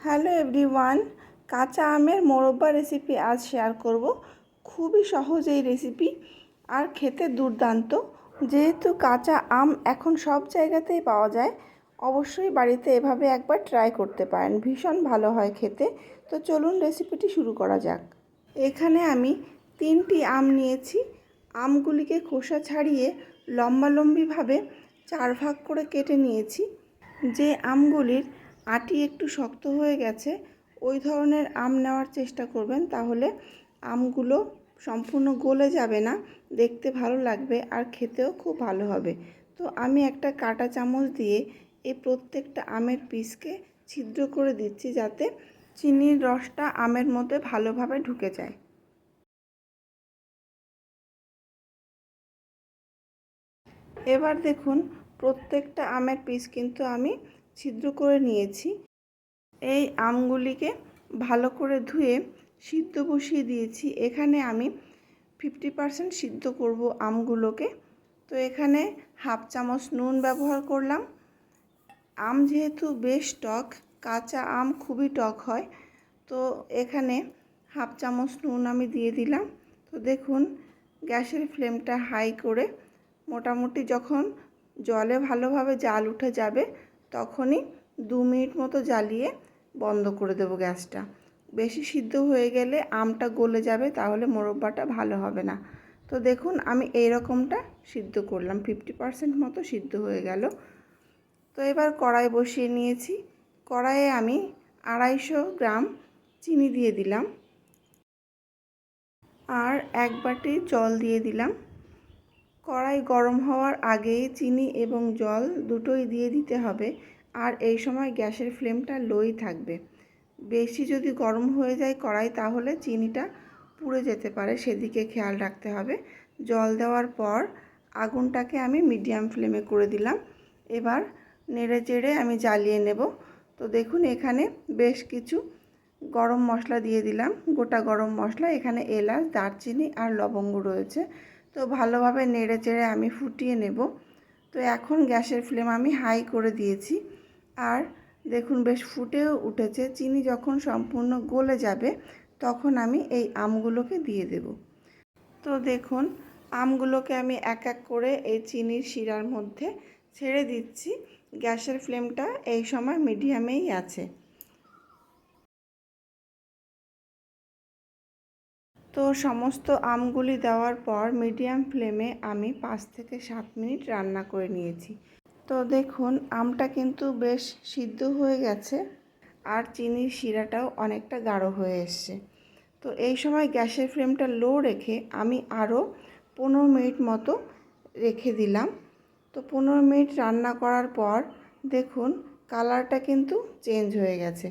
Hello everyone, কাঁচা আমের মোরব্বা recipe আজ শেয়ার করব। খুবই সহজ এই রেসিপি আর খেতে দুর্দান্ত। যেহেতু কাঁচা আম এখন সব জায়গাতেই পাওয়া যায়, অবশ্যই বাড়িতে এভাবে একবার ট্রাই করতে পারেন। ভীষণ ভালো হয় খেতে। তো চলুন রেসিপিটি শুরু করা যাক। এখানে আমি তিনটি আম নিয়েছি। আমগুলিকে খোসা ছাড়িয়ে লম্বালম্বিভাবে চার ভাগ করে কেটে নিয়েছি। যে আমগুলির আটি একটু শক্ত হয়ে গেছে, ওই ধরনের আম নেওয়ার চেষ্টা করবেন, তাহলে আমগুলো সম্পূর্ণ গলে যাবে না, দেখতে ভালো লাগবে আর খেতেও খুব ভালো হবে। তো আমি একটা কাটা চামচ দিয়ে এই প্রত্যেকটা আমের পিসকে ছিদ্র করে দিচ্ছি যাতে চিনির রসটা আমের মধ্যে ভালোভাবে ঢুকে যায়। এবার দেখুন, প্রত্যেকটা আমের পিস কিন্তু আমি ছিদ্র করে নিয়েছি। এই আমগুলিকে ভালো করে ধুয়ে সিদ্ধ বসিয়ে দিয়েছি। এখানে আমি ফিফটি পারসেন্ট সিদ্ধ করব আমগুলোকে। তো এখানে হাফ চামচ নুন ব্যবহার করলাম। আম যেহেতু বেশ টক, কাঁচা আম খুবই টক হয়, তো এখানে হাফ চামচ নুন আমি দিয়ে দিলাম। তো দেখুন, গ্যাসের ফ্লেমটা হাই করে মোটামুটি যখন জলে ভালোভাবে জাল উঠে যাবে তখনই দু মিনিট মতো জ্বালিয়ে বন্ধ করে দেবো গ্যাসটা। বেশি সিদ্ধ হয়ে গেলে আমটা গলে যাবে, তাহলে মোরব্বাটা ভালো হবে না। তো দেখুন, আমি এই রকমটা সিদ্ধ করলাম। ফিফটি পারসেন্ট মতো সিদ্ধ হয়ে গেল। তো এবার কড়াই বসিয়ে নিয়েছি। কড়াইয়ে আমি আড়াইশো গ্রাম চিনি দিয়ে দিলাম। আর এক বাটি জল দিয়ে দিলাম। কড়াই গরম হওয়ার আগেই চিনি এবং জল দুটোই দিয়ে দিতে হবে। আর এই সময় গ্যাসের ফ্লেমটা লোই থাকবে। বেশি যদি গরম হয়ে যায় কড়াই, তাহলে চিনিটা পুড়ে যেতে পারে, সেদিকে খেয়াল রাখতে হবে। জল দেওয়ার পর আগুনটাকে আমি মিডিয়াম ফ্লেমে করে দিলাম। এবার নেড়ে চেড়ে আমি জ্বালিয়ে নেব। তো দেখুন, এখানে বেশ কিছু গরম মশলা দিয়ে দিলাম। গোটা গরম মশলা, এখানে এলাচ, দারচিনি আর লবঙ্গ রয়েছে। তো ভালোভাবে নেড়ে চেড়ে আমি ফুটিয়ে নেব। তো এখন গ্যাসের ফ্লেম আমি হাই করে দিয়েছি। আর দেখুন বেশ ফুটেও উঠেছে। চিনি যখন সম্পূর্ণ গলে যাবে, তখন আমি এই আমগুলোকে দিয়ে দেব। তো দেখুন, আমগুলোকে আমি এক এক করে এই চিনির শিরার মধ্যে ছেড়ে দিচ্ছি। গ্যাসের ফ্লেমটা এই সময় মিডিয়ামেই আছে। তো সমস্ত আমগুলি দেওয়ার পর মিডিয়াম ফ্লেমে আমি পাঁচ থেকে সাত মিনিট রান্না করে নিয়েছি। তো দেখুন, আমটা কিন্তু বেশ সিদ্ধ হয়ে গেছে আর চিনির শিরাটাও অনেকটা গাঢ় হয়ে এসছে। তো এই সময় গ্যাসের ফ্লেমটা লো রেখে আমি আরও পনেরো মিনিট মতো রেখে দিলাম। তো পনেরো মিনিট রান্না করার পর দেখুন, কালারটা কিন্তু চেঞ্জ হয়ে গেছে।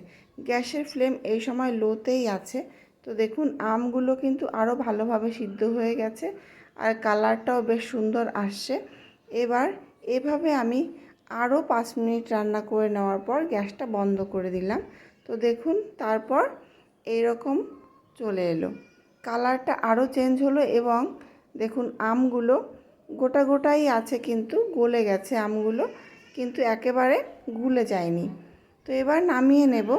গ্যাসের ফ্লেম এই সময় লোতেই আছে। তো দেখুন, আমগুলো কিন্তু আরও ভালোভাবে সিদ্ধ হয়ে গেছে আর কালারটাও বেশ সুন্দর আসছে। এবার এভাবে আমি আরও পাঁচ মিনিট রান্না করে নেওয়ার পর গ্যাসটা বন্ধ করে দিলাম। তো দেখুন, তারপর এই রকম চলে এলো। কালারটা আরও চেঞ্জ হলো এবং দেখুন, আমগুলো গোটা গোটাই আছে কিন্তু, গলে গেছে আমগুলো, কিন্তু একেবারে গুলে যায়নি। তো এবার নামিয়ে নেব।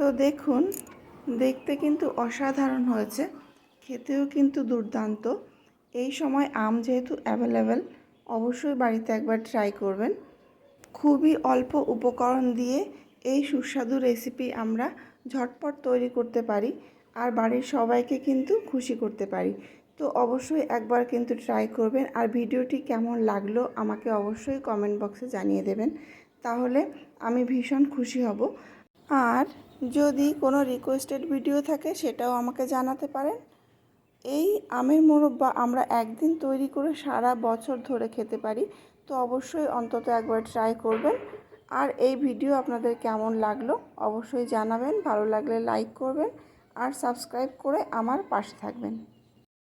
তো দেখুন, দেখতে কিন্তু অসাধারণ হয়েছে, খেতেও কিন্তু দুর্দান্ত। এই সময় আম যেহেতু অ্যাভেলেবেল অবশ্যই বাড়িতে একবার ট্রাই করবেন। খুবই অল্প উপকরণ দিয়ে এই সুস্বাদু রেসিপি আমরা ঝটপট তৈরি করতে পারি আর বাড়ির সবাইকে কিন্তু খুশি করতে পারি। তো অবশ্যই একবার কিন্তু ট্রাই করবেন আর ভিডিওটি কেমন লাগল আমাকে অবশ্যই কমেন্ট বক্সে জানিয়ে দেবেন। তাহলে আমি ভীষণ খুশি হব। আর যদি কোনো রিকোয়েস্টেড ভিডিও থাকে, সেটাও আমাকে জানাতে পারেন। এই আমের মোরব্বা আমরা একদিন তৈরি করে সারা বছর ধরে খেতে পারি, তো অবশ্যই অন্তত একবার ট্রাই করবেন। আর এই ভিডিও আপনাদের কেমন লাগল, অবশ্যই জানাবেন। ভালো লাগলে লাইক করবেন, আর সাবস্ক্রাইব করে আমার পাশে থাকবেন।